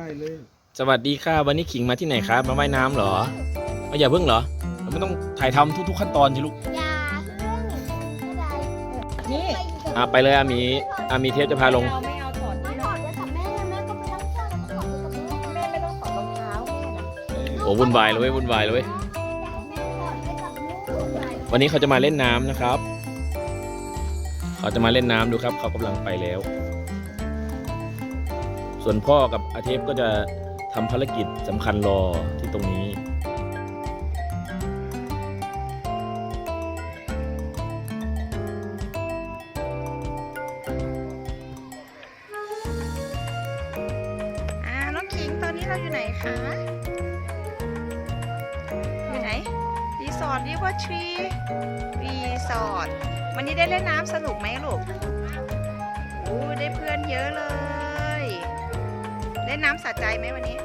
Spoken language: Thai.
ได้เลยสวัสดีค่ะวันนี้ขิงมาที่ไหนครับมาว่ายน้ำเหรอเอาอย่าเพิ่งเหรอเราไม่ต้องถ่ายทำทุก ๆ ขั้นตอนสิลูกอย่าเรื่องนี่อะไปเลยอามีอามีเทปจะพาลง เราไม่เอาถอดไม่นี่ถอดเลยกับแม่แม่ก็ไปรับเสื้อแล้วก็ถอดเลยกับแม่แม่ไม่ต้องถอดรองเท้าแม่นะโอ้วุ่นวายเลยเว้ยวุ่นวายเลยเว้ยแม่ถอดเลยกับลูกวันนี้เขาจะมาเล่นน้ำนะครับ เขาจะมาเล่นน้ำดูครับ เขากำลังไปแล้ว ส่วนพ่อกับอาเทพก็จะทำภารกิจสำคัญรอที่ตรงนี้อ่าน้องขิงตอนนี้เราอยู่ไหนคะ อยู่ไหน รีสอร์ทรีเวอร์ทรีรีสอร์ทวันนี้ได้เล่นน้ำสนุกไหมลูกโอ้ได้เพื่อนเยอะเลย เล่นน้ำสะใจไหมวันนี้